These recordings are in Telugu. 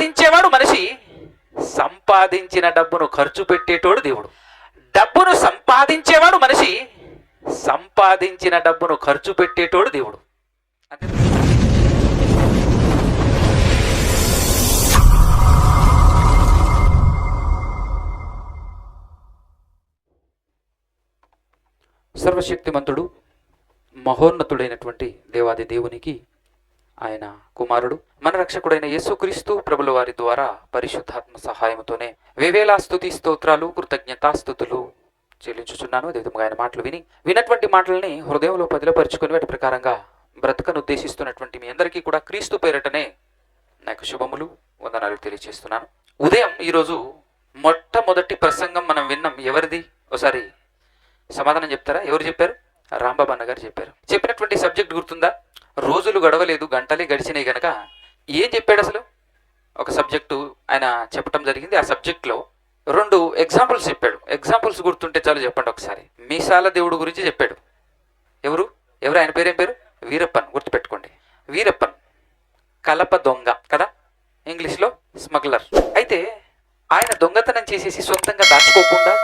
సంపాదించేవాడు మనిషి సంపాదించిన డబ్బును ఖర్చు పెట్టేటోడు దేవుడు. డబ్బును సంపాదించేవాడు మనిషి సంపాదించిన డబ్బును ఖర్చు పెట్టేటోడు దేవుడు. అంతే. సర్వశక్తిమంతుడు మహోన్నతుడైనటువంటి దేవాది దేవునికి ఆయన కుమారుడు. మన రక్షకుడైన యేసుక్రీస్తు ప్రభుల వారి ద్వారా పరిశుద్ధాత్మ సహాయంతోనే వివేలా స్థుతి స్తోత్రాలు కృతజ్ఞతాస్థుతులు చెల్లించుచున్నాను. అదేవిధంగా ఆయన మాటలు విని వినటువంటి మాటలని హృదయంలో పదిలపరుచుకుని వాటి ప్రకారంగా బ్రతకను ఉద్దేశిస్తున్నటువంటి మీ అందరికీ కూడా క్రీస్తు పేరటనే నాకు శుభములు వందనాలు తెలియజేస్తున్నాను ఉదయం ఈరోజు మొట్టమొదటి ప్రసంగం మనం విన్నాం. ఎవరిది? ఒకసారి సమాధానం చెప్తారా? ఎవరు చెప్పారు? రాంబాబు అన్న గారు చెప్పారు. చెప్పినటువంటి సబ్జెక్ట్ గుర్తుందా? రోజులు గడవలేదు గంటలే గడిచినాయి కనుక ఏం చెప్పాడు అసలు? ఒక సబ్జెక్టు ఆయన చెప్పడం జరిగింది. ఆ సబ్జెక్ట్లో రెండు ఎగ్జాంపుల్స్ చెప్పాడు. ఎగ్జాంపుల్స్ గుర్తుంటే చాలు చెప్పండి ఒకసారి. మీసాల దేవుడు గురించి చెప్పాడు. ఎవరు? ఎవరు? ఆయన పేరేం పేరు? వీరప్పన్. గుర్తుపెట్టుకోండి. వీరప్పన్. కలప దొంగ కదా? ఇంగ్లీష్లో స్మగ్లర్. అయితే ఆయన దొంగతనం చేసేసి సొంతంగా దాచుకోకుండా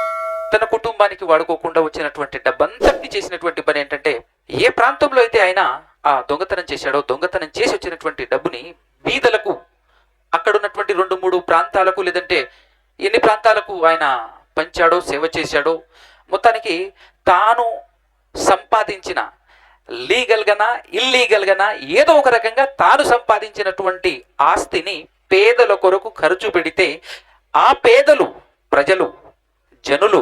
తన కుటుంబానికి వాడుకోకుండా వచ్చినటువంటి డబ్బంతటిని చేసినటువంటి పని ఏంటంటే ఏ ప్రాంతంలో అయితే ఆయన ఆ దొంగతనం చేశాడో దొంగతనం చేసి వచ్చినటువంటి డబ్బుని బీదలకు అక్కడ ఉన్నటువంటి రెండు మూడు ప్రాంతాలకు లేదంటే ఎన్ని ప్రాంతాలకు ఆయన పంచాడో సేవ చేశాడో మొత్తానికి తాను సంపాదించిన లీగల్గానా ఇల్లీగల్గానా ఏదో ఒక రకంగా తాను సంపాదించినటువంటి ఆస్తిని పేదల కొరకు ఖర్చు పెడితే ఆ పేదలు ప్రజలు జనులు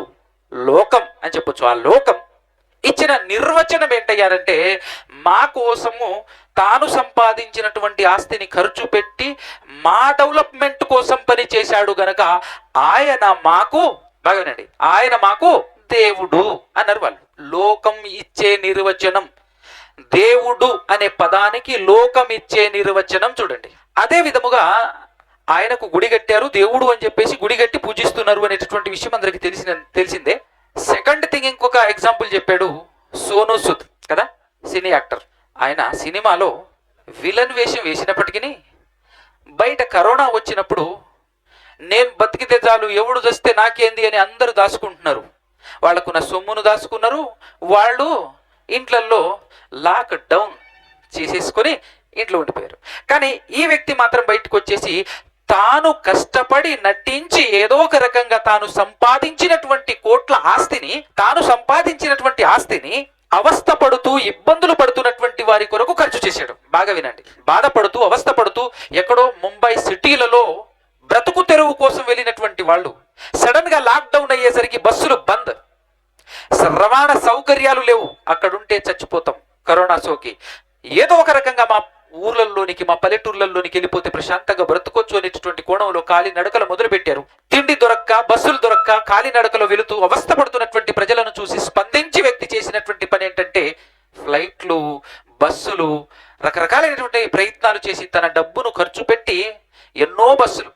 లోకం అని చెప్పొచ్చు. ఆ లోకం ఇచ్చిన నిర్వచనం ఏంటయ్యారంటే మా కోసము తాను సంపాదించినటువంటి ఆస్తిని ఖర్చు పెట్టి మా డెవలప్మెంట్ కోసం పని చేశాడు గనక ఆయన మాకు బాగానండి ఆయన మాకు దేవుడు అన్నారు వాళ్ళు. లోకం ఇచ్చే నిర్వచనం దేవుడు అనే పదానికి లోకం ఇచ్చే నిర్వచనం చూడండి. అదే విధముగా ఆయనకు గుడి కట్టారు దేవుడు అని చెప్పేసి గుడి కట్టి పూజిస్తున్నారు అనేటటువంటి విషయం అందరికి తెలిసిన తెలిసిందే. సెకండ్ థింగ్ ఇంకొక ఎగ్జాంపుల్ చెప్పాడు సోను సుద్ కదా? Cine actor. ఆయన సినిమాలో విలన్ వేషం వేసినప్పటికీ బయట కరోనా వచ్చినప్పుడు నేను బతికితే చాలు ఎవడు చస్తే నాకేంది అని అందరూ దాచుకుంటున్నారు. వాళ్ళకున్న సొమ్మును దాచుకున్నారు. వాళ్ళు ఇంట్లల్లో లాక్ డౌన్ చేసేసుకొని ఇంట్లో ఉండిపోయారు. కానీ ఈ వ్యక్తి మాత్రం బయటకు వచ్చేసి తాను కష్టపడి నటించి ఏదో ఒక రకంగా తాను సంపాదించినటువంటి కోట్ల ఆస్తిని తాను సంపాదించినటువంటి ఆస్తిని అవస్థ పడుతూ ఇబ్బందులు పడుతున్నటువంటి వారి కొరకు ఖర్చు చేశాడు. బాగా వినండి. బాధపడుతూ అవస్థ పడుతూ ఎక్కడో ముంబై సిటీలలో బ్రతుకు తెరువు కోసం వెళ్ళినటువంటి వాళ్ళు సడన్గా లాక్డౌన్ అయ్యేసరికి బస్సులు బంద్. రవాణా సౌకర్యాలు లేవు. అక్కడుంటే చచ్చిపోతాం కరోనా సోకి. ఏదో ఒక రకంగా మా ఊర్లలోనికి మా పల్లెటూర్లలోనికి వెళ్ళిపోతే ప్రశాంతంగా బ్రతుకొచ్చు అనేటటువంటి కోణంలో కాలి నడకలు మొదలు పెట్టారు తిండి దొరక్క బస్సులు దొరక్క కాలినడకలో వెళుతూ అవస్థ పడుతున్నటువంటి ప్రజలను చూసి స్పందించి వ్యక్తి చేసినటువంటి పని ఏంటంటే ఫ్లైట్లు బస్సులు రకరకాలైనటువంటి ప్రయత్నాలు చేసి తన డబ్బును ఖర్చు పెట్టి ఎన్నో బస్సులు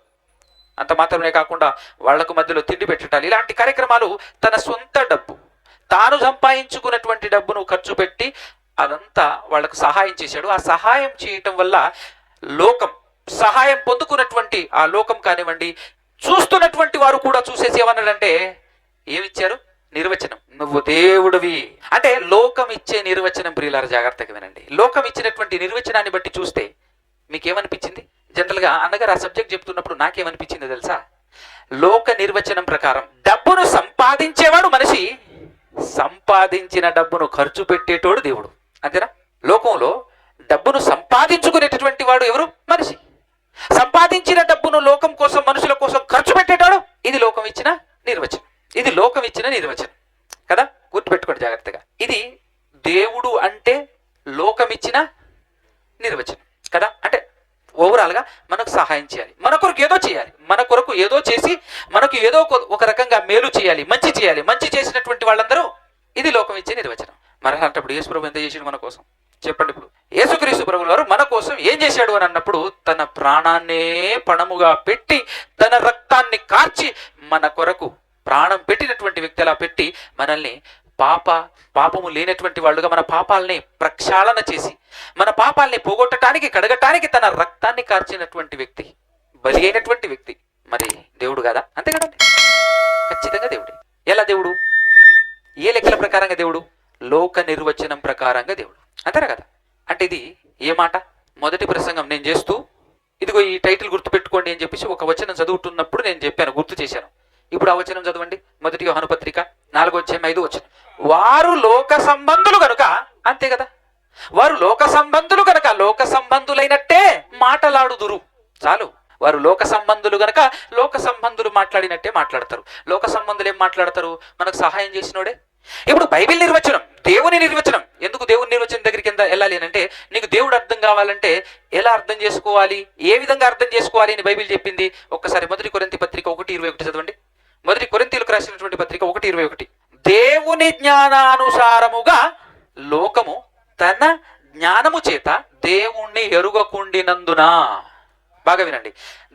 అంత మాత్రమే కాకుండా వాళ్ళకు మధ్యలో తిండి పెట్టడాలి ఇలాంటి కార్యక్రమాలు తన సొంత డబ్బు తాను సంపాదించుకున్నటువంటి డబ్బును ఖర్చు పెట్టి అదంతా వాళ్ళకు సహాయం చేశాడు. ఆ సహాయం చేయటం వల్ల లోకం సహాయం పొందుకున్నటువంటి ఆ లోకం కానివ్వండి చూస్తున్నటువంటి వారు కూడా చూసేసి ఏమన్నాడంటే ఏమిచ్చారు? నిర్వచనం. నువ్వు దేవుడివి. అంటే లోకం ఇచ్చే నిర్వచనం ప్రియులార జాగ్రత్తగా వినండి. లోకం ఇచ్చినటువంటి నిర్వచనాన్ని బట్టి చూస్తే మీకేమనిపించింది? జనరల్గా అన్నగారు ఆ సబ్జెక్ట్ చెప్తున్నప్పుడు నాకేమనిపించింది తెలుసా? లోక నిర్వచనం ప్రకారం డబ్బును సంపాదించేవాడు మనిషి సంపాదించిన డబ్బును ఖర్చు పెట్టేటోడు దేవుడు. అంతేనా? లోకంలో డబ్బును సంపాదించుకునేటటువంటి వాడు ఎవరు? మనిషి. సంపాదించిన డబ్బును లోకం కోసం మనుషుల కోసం ఖర్చు పెట్టేటాడు? ఇది లోకం ఇచ్చిన నిర్వచనం. ఇది లోకం ఇచ్చిన నిర్వచనం. కదా? గుర్తుపెట్టుకోండి జాగ్రత్తగా. ఇది దేవుడు అంటే లోకం ఇచ్చిన నిర్వచనం. కదా? అంటే ఓవరాల్గా మనకు సహాయం చేయాలి. మన కొరకు ఏదో చేయాలి. మన కొరకు ఏదో చేసి మనకు ఏదో ఒక- ఒక రకంగా మేలు చేయాలి. మంచి చేయాలి. మంచి చేసినటువంటి వాళ్ళందరూ ఇది లోకం ఇచ్చే నిర్వచనం. మరలా అంటప్పుడు యేసు ప్రభు ఎంత చేసాడు మన కోసం? చెప్పండి ఇప్పుడు. యేసుక్రీస్తు ప్రభు వారు మన కోసం ఏం చేశాడు అని అన్నప్పుడు తన ప్రాణాన్నే పణముగా పెట్టి తన రక్తాన్ని కార్చి మన కొరకు ప్రాణం పెట్టినటువంటి వ్యక్తి అలా పెట్టి మనల్ని పాప పాపము లేనటువంటి వాళ్ళుగా మన పాపాలని ప్రక్షాళన చేసి మన పాపాలని పోగొట్టడానికి కడగటానికి తన రక్తాన్ని కార్చినటువంటి వ్యక్తి బలి అయినటువంటి వ్యక్తి. మరి దేవుడు కదా? అంతే కదండి. ఖచ్చితంగా దేవుడే. ఎలా దేవుడు? ఏ లెక్కల ప్రకారంగా దేవుడు? లోక నిర్వచనం ప్రకారంగా దేవుడు. అంతేనా కదా? అంటే ఇది ఏ మాట? మొదటి ప్రసంగం నేను చేస్తూ ఇదిగో ఈ టైటిల్ గుర్తుపెట్టుకోండి అని చెప్పేసి ఒక వచనం చదువుతున్నప్పుడు నేను చెప్పాను గుర్తు చేశాను. ఇప్పుడు ఆ వచనం చదవండి. మొదటి హనుపత్రిక నాలుగో వచ్చే ఐదు వచ్చిన వారు లోక సంబంధులు కనుక అంతే కదా? వారు లోక సంబంధులు కనుక లోక సంబంధులైనట్టే మాటలాడుదురు. చాలు. వారు లోక సంబంధులు గనక లోక సంబంధులు మాట్లాడినట్టే మాట్లాడతారు. లోక సంబంధులు ఏం మాట్లాడతారు? మనకు సహాయం చేసినోడే. ఇప్పుడు బైబిల్ నిర్వచనం దేవుని నిర్వచనం. ఎందుకు దేవుని నిర్వచనం దగ్గరికి ఎంత వెళ్ళాలి అని అంటే నీకు దేవుడు అర్థం కావాలంటే ఎలా అర్థం చేసుకోవాలి? ఏ విధంగా అర్థం చేసుకోవాలి అని బైబిల్ చెప్పింది? ఒక్కసారి మొదటి కొరింతి పత్రిక ఒకటి ఇరవై ఒకటి చదవండి. మొదటి కొరింతీలకు రాసినటువంటి పత్రిక ఒకటి ఇరవై ఒకటి. దేవుని జ్ఞానానుసారముగా లోకము తన జ్ఞానము చేత దేవుణ్ణి ఎరుగకుండినందున. బాగా వినండి.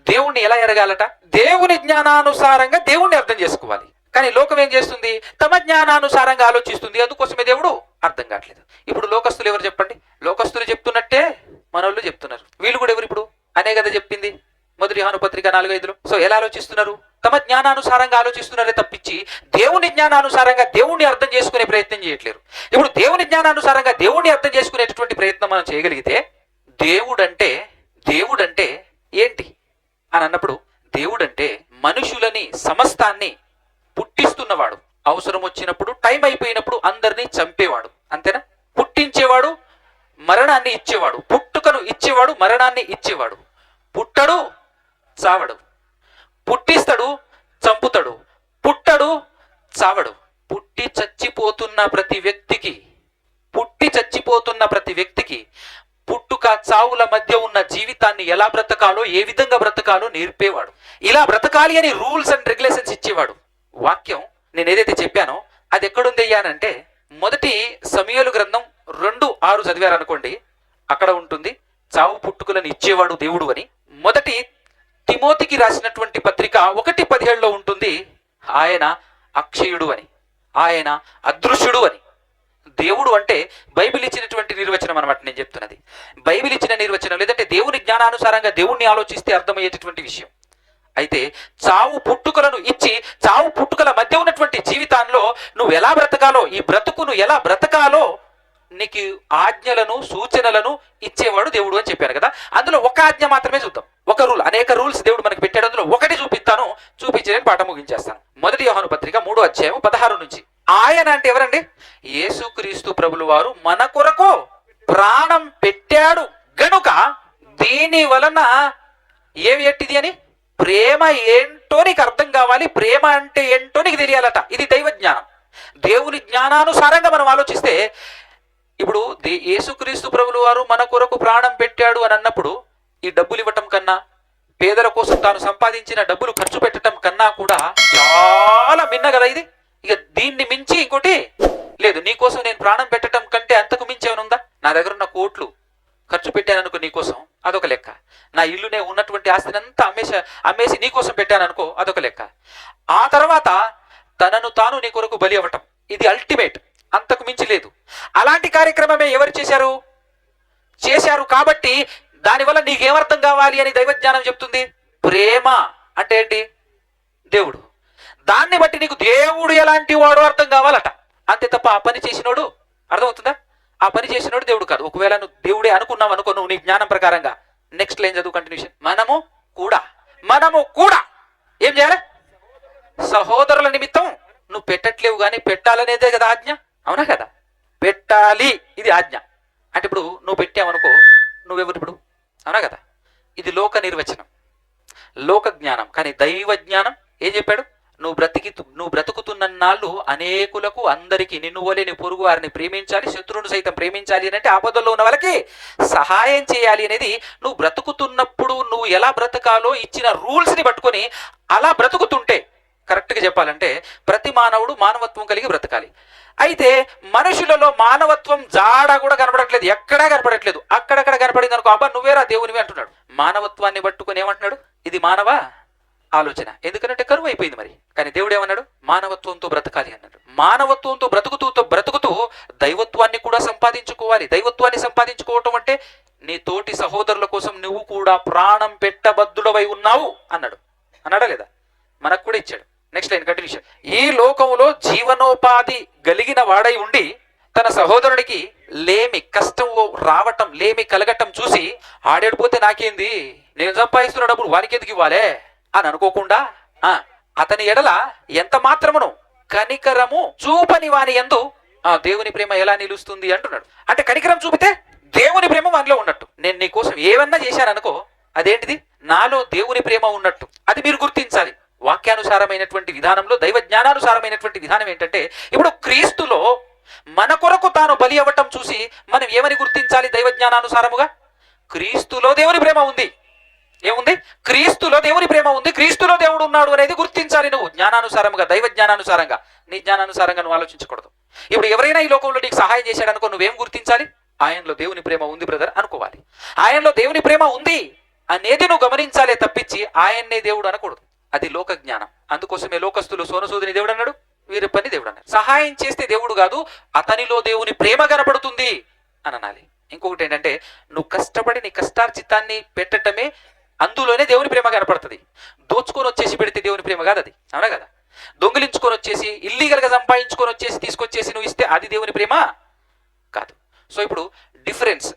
దేవుణ్ణి ఎలా ఎరగాలట? దేవుని జ్ఞానానుసారంగా దేవుణ్ణి అర్థం చేసుకోవాలి. కానీ లోకం ఏం చేస్తుంది? తమ జ్ఞానానుసారంగా ఆలోచిస్తుంది. అందుకోసమే దేవుడు అర్థం కావట్లేదు. ఇప్పుడు లోకస్తులు ఎవరు చెప్పండి? లోకస్తులు చెప్తున్నట్టే మనోళ్ళు చెప్తున్నారు. వీళ్ళు కూడా ఎవరు ఇప్పుడు? అనే కదా చెప్పింది మొదటి హాను పత్రిక సో ఎలా ఆలోచిస్తున్నారు? తమ జ్ఞానానుసారంగా ఆలోచిస్తున్నారే తప్పించి దేవుని జ్ఞానానుసారంగా దేవుణ్ణి అర్థం చేసుకునే ప్రయత్నం చేయట్లేరు. ఇప్పుడు దేవుని జ్ఞానానుసారంగా దేవుణ్ణి అర్థం చేసుకునేటటువంటి ప్రయత్నం మనం చేయగలిగితే దేవుడంటే దేవుడంటే ఏంటి? అని అన్నప్పుడు దేవుడంటే మనుషులని సమస్తాన్ని పుట్టిస్తున్నవాడు. అవసరం వచ్చినప్పుడు టైం అయిపోయినప్పుడు అందరినీ చంపేవాడు. అంతేనా? పుట్టించేవాడు మరణాన్ని ఇచ్చేవాడు. పుట్టుకను ఇచ్చేవాడు మరణాన్ని ఇచ్చేవాడు. పుట్టడు చావడు. పుట్టిస్తాడు చంపుతాడు. పుట్టడు చావడు. పుట్టి చచ్చిపోతున్న ప్రతి వ్యక్తికి పుట్టి చచ్చిపోతున్న ప్రతి వ్యక్తికి పుట్టుక చావుల మధ్య ఉన్న జీవితాన్ని ఎలా బ్రతకాలో ఏ విధంగా బ్రతకాలో నేర్పేవాడు. ఇలా బ్రతకాలి అని రూల్స్ అండ్ రెగ్యులేషన్స్ ఇచ్చేవాడు. వాక్యం నేను ఏదైతే చెప్పానో అది ఎక్కడుంది అయ్యానంటే మొదటి సమయలు గ్రంథం రెండు ఆరు చదివారనుకోండి అక్కడ ఉంటుంది చావు పుట్టుకలను ఇచ్చేవాడు దేవుడు అని. మొదటి తిమోతికి రాసినటువంటి పత్రిక ఒకటి పదిహేడులో ఉంటుంది ఆయన అక్షయుడు అని ఆయన అదృశ్యుడు అని. దేవుడు అంటే బైబిల్ ఇచ్చినటువంటి నిర్వచనం అనమాట నేను చెప్తున్నది. బైబిల్ ఇచ్చిన నిర్వచనం లేదంటే దేవుని జ్ఞానానుసారంగా దేవుణ్ణి ఆలోచిస్తే అర్థమయ్యేటటువంటి విషయం. అయితే చావు పుట్టుకలను ఇచ్చి చావు పుట్టుకల మధ్య ఉన్నటువంటి జీవితాల్లో నువ్వు ఎలా బ్రతకాలో ఈ బ్రతుకును ఎలా బ్రతకాలో నీకు ఆజ్ఞలను సూచనలను ఇచ్చేవాడు దేవుడు అని చెప్పారు కదా. అందులో ఒక ఆజ్ఞ మాత్రమే చూద్దాం. ఒక రూల్ అనేక రూల్స్ దేవుడు మనకి పెట్టాడు. అందులో ఒకటి చూపిస్తాను చూపించి పాఠం ముగించేస్తాను. మొదటి యోహాను పత్రిక మూడో అధ్యాయం పదహారు నుంచి. ఆయన అంటే ఎవరండి? యేసుక్రీస్తు ప్రభులు వారు మన కొరకు ప్రాణం పెట్టాడు. గనుక దీని వలన ఏవి ఎట్టిది అని? ప్రేమ ఏంటో నీకు అర్థం కావాలి. ప్రేమ అంటే ఏంటో నీకు తెలియాలట. ఇది దైవ జ్ఞానం. దేవుని జ్ఞానానుసారంగా మనం ఆలోచిస్తే ఇప్పుడు దే- యేసుక్రీస్తు ప్రభులు వారు మన కొరకు ప్రాణం పెట్టాడు అని అన్నప్పుడు ఈ డబ్బులు ఇవ్వటం కన్నా పేదల కోసం తాను సంపాదించిన డబ్బులు ఖర్చు పెట్టడం కన్నా కూడా చాలా మిన్న కదా ఇది. ఇక దీన్ని మించి ఇంకోటి లేదు. నీకోసం నేను ప్రాణం పెట్టడం కంటే అంతకు మించి ఏమైనా ఉందా? నా దగ్గర ఉన్న కోట్లు ఖర్చు పెట్టాననుకో నీకోసం అదొక లెక్క. నా ఇల్లునే ఉన్నటువంటి ఆస్తిని అంతా అమ్మేసి అమ్మేసి నీకోసం పెట్టాను అనుకో అదొక లెక్క. ఆ తర్వాత తనను తాను నీ కొరకు బలి అవ్వటం. ఇది అల్టిమేట్ అంతకు మించి లేదు. అలాంటి కార్యక్రమమే ఎవరు చేశారు? చేశారు కాబట్టి దానివల్ల నీకేమర్థం కావాలి అని దైవజ్ఞానం చెప్తుంది? ప్రేమ. అంటే ఏంటి? దేవుడు. దాన్ని బట్టి నీకు దేవుడు ఎలాంటి వాడు అర్థం కావాలట. అంతే తప్ప ఆ పని చేసినోడు అర్థమవుతుందా? ఆ పని చేసినోడు దేవుడు కాదు. ఒకవేళ నువ్వు దేవుడే అనుకున్నావు అనుకో నువ్వు నీ జ్ఞానం ప్రకారంగా నెక్స్ట్ లైన్ చదువు కంటిన్యూషన్ మనము కూడా మనము కూడా ఏం చేయాలి? సహోదరుల నిమిత్తం నువ్వు పెట్టట్లేవు కానీ పెట్టాలనేదే కదా ఆజ్ఞ? అవునా కదా? పెట్టాలి ఇది ఆజ్ఞ. అంటే ఇప్పుడు నువ్వు పెట్టావనుకో నువ్వెవరు ఇప్పుడు? అవునా కదా? ఇది లోక నిర్వచనం. లోక జ్ఞానం. కానీ దైవ జ్ఞానం ఏం చెప్పాడు? నువ్వు బ్రతికి నువ్వు బ్రతుకుతున్న నాళ్ళు అనేకులకు అందరికీ నిన్ను వలేని పొరుగు వారిని ప్రేమించాలి శత్రువును సైతం ప్రేమించాలి అని అంటే ఆపదల్లో ఉన్న వాళ్ళకి సహాయం చేయాలి అనేది నువ్వు బ్రతుకుతున్నప్పుడు నువ్వు ఎలా బ్రతకాలో ఇచ్చిన రూల్స్ని పట్టుకొని అలా బ్రతుకుతుంటే కరెక్ట్గా చెప్పాలంటే ప్రతి మానవుడు మానవత్వం కలిగి బ్రతకాలి. అయితే మనుషులలో మానవత్వం జాడ కూడా కనపడట్లేదు ఎక్కడా కనపడట్లేదు. అక్కడక్కడ కనపడింది అనుకో అబ్బా నువ్వేరా దేవునివి అంటున్నాడు. మానవత్వాన్ని పట్టుకొని ఏమంటున్నాడు? ఇది మానవా? ఆలోచన. ఎందుకంటే కరువు అయిపోయింది మరి. కానీ దేవుడు ఏమన్నాడు? మానవత్వంతో బ్రతకాలి అన్నాడు. మానవత్వంతో బ్రతుకుతూ బ్రతుకుతూ దైవత్వాన్ని కూడా సంపాదించుకోవాలి. దైవత్వాన్ని సంపాదించుకోవటం అంటే నీ తోటి సహోదరుల కోసం నువ్వు కూడా ప్రాణం పెట్టబద్దుడవై ఉన్నావు అన్నాడు. అన్నాడా లేదా? మనకు కూడా ఇచ్చాడు. నెక్స్ట్ లైన్ కంటిన్యూషన్ ఈ లోకంలో జీవనోపాధి కలిగిన వాడై ఉండి తన సహోదరునికి లేమి కష్టం రావటం లేమి కలగటం చూసి ఆడేడిపోతే నాకేంది? నేను సంపాదిస్తున్న డబ్బులు వానికి ఎందుకు ఇవ్వాలే? అని అనుకోకుండా ఆ అతని ఎడల ఎంత మాత్రమును కనికరము చూపని వాని ఎందు ఆ దేవుని ప్రేమ ఎలా నిలుస్తుంది అంటున్నాడు. అంటే కనికరం చూపితే దేవుని ప్రేమ వానిలో ఉన్నట్టు. నేను నీ కోసం ఏమన్నా చేశాననుకో అదేంటిది? నాలో దేవుని ప్రేమ ఉన్నట్టు. అది మీరు గుర్తించాలి. వాక్యానుసారమైనటువంటి విధానంలో దైవ జ్ఞానానుసారమైనటువంటి విధానం ఏంటంటే ఇప్పుడు క్రీస్తులో మన కొరకు తాను బలి అవ్వటం చూసి మనం ఏమని గుర్తించాలి దైవ జ్ఞానానుసారముగా? క్రీస్తులో దేవుని ప్రేమ ఉంది. ఏముంది? క్రీస్తులో దేవుని ప్రేమ ఉంది. క్రీస్తులో దేవుడు ఉన్నాడు అనేది గుర్తించాలి నువ్వు. జ్ఞానానుసారంగా దైవ జ్ఞానానుసారంగా. నీ జ్ఞానానుసారంగా నువ్వు ఆలోచించకూడదు. ఇప్పుడు ఎవరైనా ఈ లోకంలో నీకు సహాయం చేశాడనుకో నువ్వేం గుర్తించాలి? ఆయనలో దేవుని ప్రేమ ఉంది బ్రదర్ అనుకోవాలి. ఆయనలో దేవుని ప్రేమ ఉంది అనేది నువ్వు గమనించాలే తప్పించి ఆయన్నే దేవుడు అనకూడదు. అది లోక జ్ఞానం. అందుకోసమే లోకస్తులు సోనసూదిని దేవుడు అన్నాడు వీరి పని దేవుడు అన్నాడు సహాయం చేస్తే దేవుడు కాదు అతనిలో దేవుని ప్రేమ కనపడుతుంది అని అనాలి ఇంకొకటి ఏంటంటే నువ్వు కష్టపడి నీ కష్టార్జితాన్ని పెట్టటమే అందులోనే దేవుని ప్రేమ కనపడుతుంది. దోచుకొని వచ్చేసి పెడితే దేవుని ప్రేమ కాదు అది. అవునా కదా? దొంగిలించుకొని వచ్చేసి ఇల్లీగల్గా సంపాదించుకొని వచ్చేసి తీసుకొచ్చేసి నువ్వు ఇస్తే అది దేవుని ప్రేమ? కాదు. సో ఇప్పుడు డిఫరెన్స్.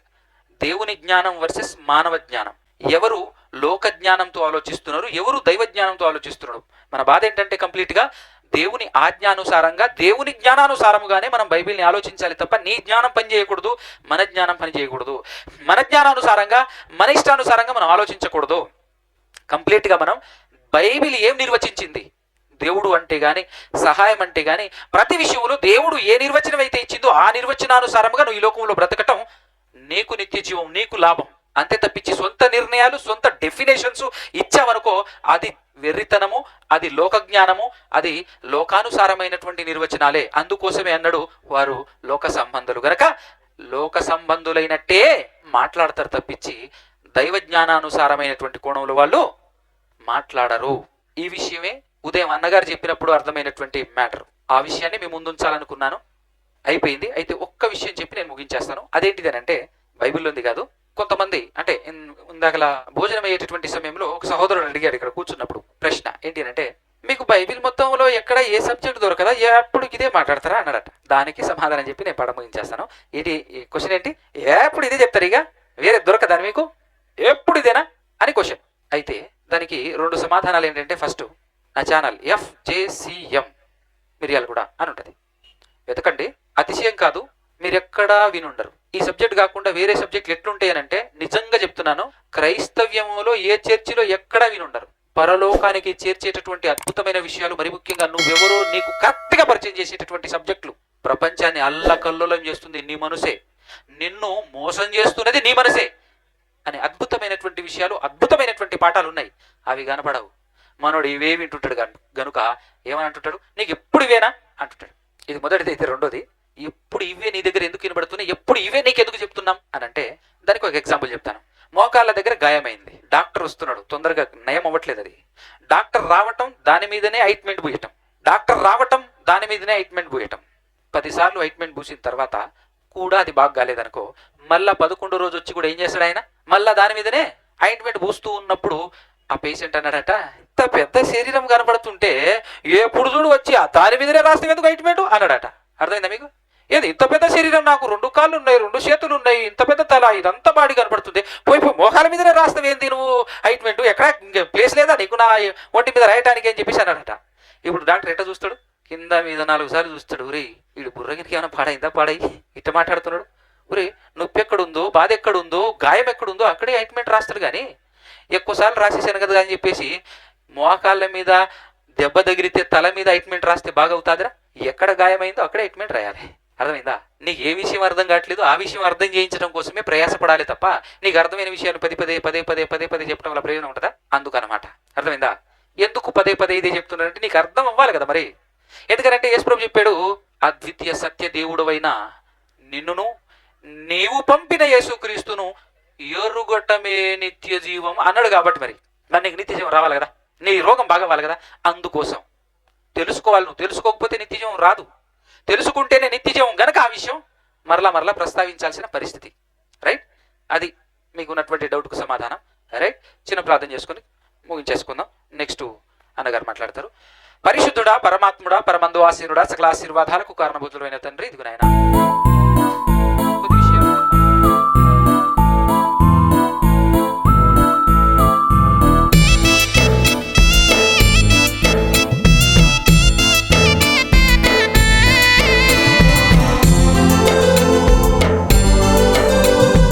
దేవుని జ్ఞానం వర్సెస్ మానవ జ్ఞానం. ఎవరు లోక జ్ఞానంతో ఆలోచిస్తున్నారు? ఎవరు దైవ జ్ఞానంతో ఆలోచిస్తున్నారు? మన బాధ ఏంటంటే కంప్లీట్గా దేవుని ఆజ్ఞానుసారంగా దేవుని జ్ఞానానుసారముగానే మనం బైబిల్ని ఆలోచించాలి తప్ప నీ జ్ఞానం పని చేయకూడదు మన జ్ఞానం పని చేయకూడదు. మన జ్ఞానానుసారంగా మన ఇష్టానుసారంగా మనం ఆలోచించకూడదు. కంప్లీట్గా మనం బైబిల్ ఏం నిర్వచించింది? దేవుడు అంటే కానీ సహాయం అంటే కానీ ప్రతి విషయంలో దేవుడు ఏ నిర్వచనం అయితే ఇచ్చిందో ఆ నిర్వచనానుసారముగా నువ్వు ఈ లోకంలో బ్రతకటం నీకు నిత్య జీవం నీకు లాభం. అంతే తప్పించి సొంత నిర్ణయాలు సొంత డెఫినేషన్స్ ఇచ్చావనుకో అది వెర్రితనము అది లోకజ్ఞానము అది లోకానుసారమైనటువంటి నిర్వచనాలే. అందుకోసమే అన్నాడు వారు లోక సంబంధులు. గనక లోక సంబంధులైనట్టే మాట్లాడతారు తప్పించి దైవ జ్ఞానానుసారమైనటువంటి కోణంలో వాళ్ళు మాట్లాడరు. ఈ విషయమే ఉదయం అన్నగారు చెప్పినప్పుడు అర్థమైనటువంటి మ్యాటర్. ఆ విషయాన్ని మేము ముందుంచాలనుకున్నాను. అయిపోయింది. అయితే ఒక్క విషయం చెప్పి నేను ముగించేస్తాను. అదేంటిది అని అంటే బైబిల్లో ఉంది కాదు. కొంతమంది అంటే ఇందాకలా భోజనం అయ్యేటటువంటి సమయంలో ఒక సహోదరుడు అడిగాడు ఇక్కడ కూర్చున్నప్పుడు ప్రశ్న ఏంటి అంటే మీకు బైబిల్ మొత్తంలో ఎక్కడ ఏ సబ్జెక్ట్ దొరకదా? ఎప్పుడు ఇదే మాట్లాడతారా? అన్నాడట. దానికి సమాధానం చెప్పి నేను పడ ముగించేస్తాను. ఏంటి క్వశ్చన్ ఏంటి? ఎప్పుడు ఇదే చెప్తారు ఇక? వేరే దొరకదా మీకు? ఎప్పుడు ఇదేనా? అని క్వశ్చన్ అయితే దానికి రెండు సమాధానాలు ఏంటంటే ఫస్ట్ నా ఛానల్ ఎఫ్జేసిఎం మిరియాలు కూడా అని ఉంటుంది. వెతకండి. అతిశయం కాదు మీరు ఎక్కడా వినుండరు. ఈ సబ్జెక్ట్ కాకుండా వేరే సబ్జెక్టులు ఎట్లుంటాయనంటే నిజంగా చెప్తున్నాను క్రైస్తవ్యములో ఏ చర్చిలో ఎక్కడా వినుండరు పరలోకానికి చేర్చేటటువంటి అద్భుతమైన విషయాలు మరి ముఖ్యంగా నువ్వెవరో నీకు కరెక్ట్గా పరిచయం చేసేటటువంటి సబ్జెక్టులు. ప్రపంచాన్ని అల్లకల్లోలం చేస్తుంది నీ మనసే. నిన్ను మోసం చేస్తున్నది నీ మనసే అనే అద్భుతమైనటువంటి విషయాలు అద్భుతమైనటువంటి పాఠాలు ఉన్నాయి అవి కనపడవు. మనోడు ఇవే వింటుంటాడు కనుక గనుక ఏమని అంటుంటాడు? నీకు ఎప్పుడు ఇవేనా? అంటుంటాడు. ఇది మొదటిది అయితే రెండోది. ఎప్పుడు ఇవే నీ దగ్గర ఎందుకు వినబడుతున్నాయి? ఎప్పుడు ఇవే నీకు ఎందుకు చెప్తున్నాం? అని అంటే దానికి ఒక ఎగ్జాంపుల్ చెప్తాను. మోకాళ్ళ దగ్గర గాయమైంది. డాక్టర్ వస్తున్నాడు. తొందరగా నయం అవ్వట్లేదు అది. డాక్టర్ రావటం దాని మీదనే ఐట్మెంట్ పూయటం డాక్టర్ రావటం దాని మీదనే ఐట్మెంట్ పూయటం పదిసార్లు ఐట్మెంట్ పూసిన తర్వాత కూడా అది బాగా కాలేదనుకో మళ్ళా పదకొండో రోజు వచ్చి కూడా ఏం చేస్తాడు ఆయన? మళ్ళా దాని మీదనే ఆయింట్మెంట్ పూస్తూ ఉన్నప్పుడు ఆ పేషెంట్ అన్నాడట ఇంత పెద్ద శరీరం కనబడుతుంటే ఎప్పుడు చూడు వచ్చి ఆ దాని మీదనే రాస్తే ఎందుకు ఆయింట్మెంట్ అన్నాడట. అర్థమైందా మీకు? ఏది? ఇంత పెద్ద శరీరం నాకు రెండు కాళ్ళు ఉన్నాయి రెండు చేతులు ఉన్నాయి ఇంత పెద్ద తల ఇదంతా బాడీ కనబడుతుంది పోయి పోయి మోకాల మీదనే రాస్తావు ఏంది నువ్వు? హైట్మెంట్ ఎక్కడ? ప్లేస్ లేదా నీకు? నా ఒంటి మీద రాయటానికి అని చెప్పేసి అన్నాడట. ఇప్పుడు డాక్టర్ ఎట్ట చూస్తాడు? కింద మీద నాలుగు సార్లు చూస్తాడు. ఉరే వీడు బుర్రగిరికి ఏమైనా పాడైందా? పాడై. ఇట్ట మాట్లాడుతున్నాడు. ఉరే నొప్పి ఎక్కడుందో బాధ ఎక్కడుందో గాయం ఎక్కడుందో అక్కడే హైట్మెంట్ రాస్తాడు కానీ ఎక్కువసార్లు రాసేసాను కదా అని చెప్పేసి మోకాళ్ళ మీద దెబ్బ తగిలితే తల మీద హైట్మెంట్ రాస్తే బాగా అవుతాదిరా ఎక్కడ గాయమైందో అక్కడే హైట్మెంట్ రాయాలి. అర్థమైందా? నీకు ఏ విషయం అర్థం కావట్లేదు ఆ విషయం అర్థం చేయించడం కోసమే ప్రయాసపడాలి తప్ప నీకు అర్థమైన విషయాలు పదే పదే పదే పదే పదే పదే చెప్పడం వల్ల ప్రయోజనం ఉంటుందా? అందుకనమాట. అర్థమైందా? ఎందుకు పదే పదే ఇదే చెప్తున్నారంటే నీకు అర్థం అవ్వాలి కదా మరి. ఎందుకంటే యేసుప్రభు చెప్పాడు అద్వితీయ సత్య దేవుడవైన నిన్నును నీవు పంపిన యేసుక్రీస్తును ఎరుగటమే నిత్య జీవం అన్నాడు కాబట్టి మరి. మరి నీకు నిత్య జీవం రావాలి కదా? నీ రోగం బాగవ్వాలి కదా? అందుకోసం. తెలుసుకోవాలి నువ్వు. తెలుసుకోకపోతే నిత్య జీవం రాదు. తెలుసుకుంటేనే నిత్యజీవం గనక ఆ విషయం మరలా మరలా ప్రస్తావించాల్సిన పరిస్థితి. రైట్ అది మీకు ఉన్నటువంటి డౌట్కు సమాధానం. రైట్ చిన్న ప్రార్థన చేసుకుని ముగించేసుకుందాం. నెక్స్ట్ అన్నగారు మాట్లాడతారు. పరిశుద్ధుడా పరమాత్ముడా పరమందు ఆశీనుడా సకల ఆశీర్వాదాలకు కారణభూతులైన తండ్రి ఇదిగునైనా